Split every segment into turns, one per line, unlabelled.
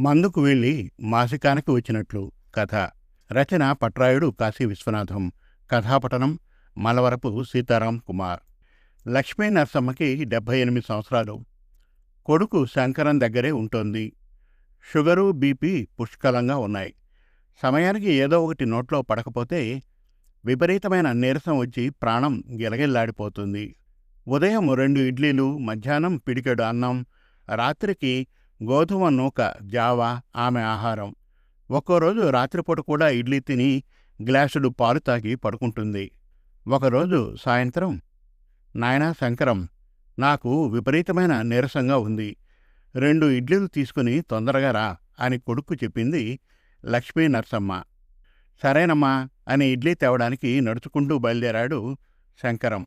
మందుకు వెళ్ళి మాసికానికి వచ్చినట్లు కథ. రచన పట్రాయుడు కాశీ విశ్వనాథం. కథాపటనం మలవరపు సీతారాం కుమార్. లక్ష్మీ నరసమ్మకి డెబ్భై ఎనిమిది సంవత్సరాలు. కొడుకు శంకరం దగ్గరే ఉంటోంది. షుగరు బీపీ పుష్కలంగా ఉన్నాయి. సమయానికి ఏదో ఒకటి నోట్లో పడకపోతే విపరీతమైన నీరసం వచ్చి ప్రాణం గిలగిల్లాడిపోతుంది. ఉదయం రెండు ఇడ్లీలు మధ్యాహ్నం పిడికెడు అన్నం రాత్రికి గోధుమ నూక జావా ఆమె ఆహారం. ఒక్కోరోజు రాత్రిపూట కూడా ఇడ్లీ తిని గ్లాసుడు పాలు తాగి పడుకుంటుంది. ఒకరోజు సాయంత్రం నాయనా శంకరం నాకు విపరీతమైన నీరసంగా ఉంది. రెండు ఇడ్లీలు తీసుకుని తొందరగా రా అని కొడుకు చెప్పింది లక్ష్మీ నరసమ్మ. సరేనమ్మా అని ఇడ్లీ తేవడానికి నడుచుకుంటూ బయలుదేరాడు శంకరం.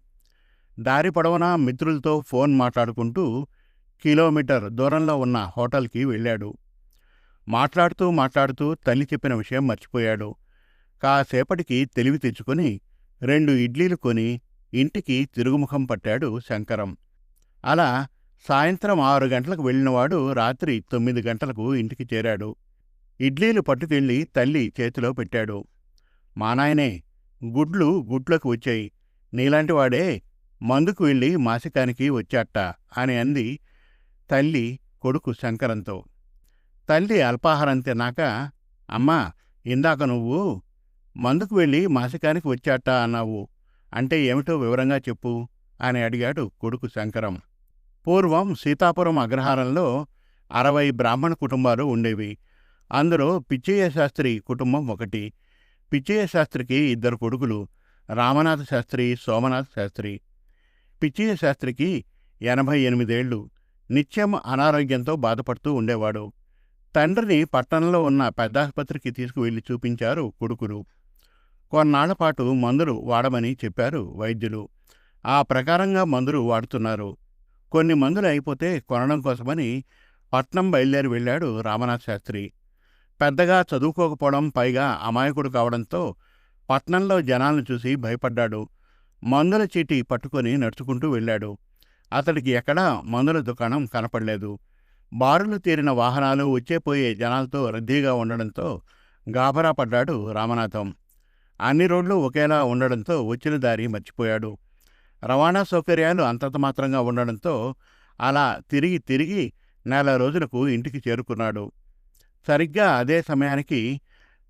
దారి పొడవునా మిత్రులతో ఫోన్ మాట్లాడుకుంటూ కిలోమీటర్ దూరంలో ఉన్న హోటల్కి వెళ్ళాడు. మాట్లాడుతూ మాట్లాడుతూ తల్లి చెప్పిన విషయం మర్చిపోయాడు. కాసేపటికి తెలివి తెచ్చుకొని రెండు ఇడ్లీలు కొని ఇంటికి తిరుగుముఖం పట్టాడు శంకరం. అలా సాయంత్రం ఆరు గంటలకు వెళ్ళినవాడు రాత్రి తొమ్మిది గంటలకు ఇంటికి చేరాడు. ఇడ్లీలు పట్టుకెళ్ళి తల్లి చేతిలో పెట్టాడు. మా నాయనే గుడ్లు గుడ్లకు వచ్చాయి. నీలాంటి వాడే మందుకు వెళ్ళి మాసికానికి వచ్చాట అని అంది తల్లి కొడుకు శంకరంతో. తల్లి అల్పాహారం తిన్నాక అమ్మా ఇందాక నువ్వు మందుకు వెళ్ళి మాసికానికి వచ్చాట అన్నావు. అంటే ఏమిటో వివరంగా చెప్పు అని అడిగాడు కొడుకు శంకరం. పూర్వం సీతాపురం అగ్రహారంలో అరవై బ్రాహ్మణ కుటుంబాలు ఉండేవి. అందులో పిచ్చయ్య శాస్త్రి కుటుంబం ఒకటి. పిచ్చయ్య శాస్త్రికి ఇద్దరు కొడుకులు రామనాథ శాస్త్రి సోమనాథ శాస్త్రి. పిచ్చయ్య శాస్త్రికి ఎనభై ఎనిమిదేళ్ళు. నిత్యం అనారోగ్యంతో బాధపడుతూ ఉండేవాడు. తండ్రిని పట్టణంలో ఉన్న పెద్దాసుపత్రికి తీసుకువెళ్ళి చూపించారు కొడుకులు. కొన్నాళ్ళపాటు మందులు వాడమని చెప్పారు వైద్యులు. ఆ ప్రకారంగా మందులు వాడుతున్నారు. కొన్ని మందులు అయిపోతే కొనడం కోసమని పట్నం బయలుదేరి వెళ్ళాడు రామనాథ్ శాస్త్రి. పెద్దగా చదువుకోకపోవడం పైగా అమాయకుడు కావడంతో పట్నంలో జనాలను చూసి భయపడ్డాడు. మందుల చీటీ పట్టుకొని నడుచుకుంటూ వెళ్ళాడు. అతడికి ఎక్కడా మందుల దుకాణం కనపడలేదు. బారులు తీరిన వాహనాలు వచ్చేపోయే జనాలతో రద్దీగా ఉండడంతో గాభరా పడ్డాడు రామనాథం. అన్ని రోడ్లు ఒకేలా ఉండడంతో వచ్చిన దారి మర్చిపోయాడు. రవాణా సౌకర్యాలు అంతంత మాత్రంగా ఉండడంతో అలా తిరిగి తిరిగి నెల రోజులకు ఇంటికి చేరుకున్నాడు. సరిగ్గా అదే సమయానికి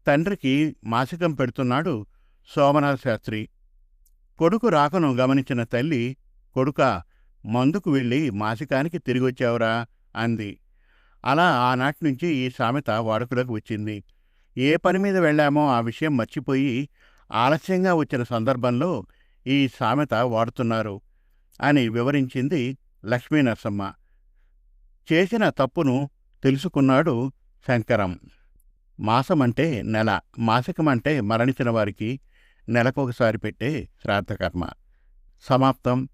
తండ్రికి మాసికం పెడుతున్నాడు సోమనాథ శాస్త్రి. కొడుకు రాకను గమనించిన తల్లి కొడుక మందుకు వెళ్ళి మాసికానికి తిరిగొచ్చావురా అంది. అలా ఆనాటి నుంచి ఈ సామెత వాడుకలోకి వచ్చింది. ఏ పని మీద వెళ్ళామో ఆ విషయం మర్చిపోయి ఆలస్యంగా వచ్చిన సందర్భంలో ఈ సామెత వాడుతున్నారు అని వివరించింది లక్ష్మీనరసమ్మ. చేసిన తప్పును తెలుసుకున్నాడు శంకరం. మాసమంటే నెల మాసికమంటే మరణించిన వారికి నెలకొకసారి పెట్టే శ్రాద్ధకర్మ. సమాప్తం.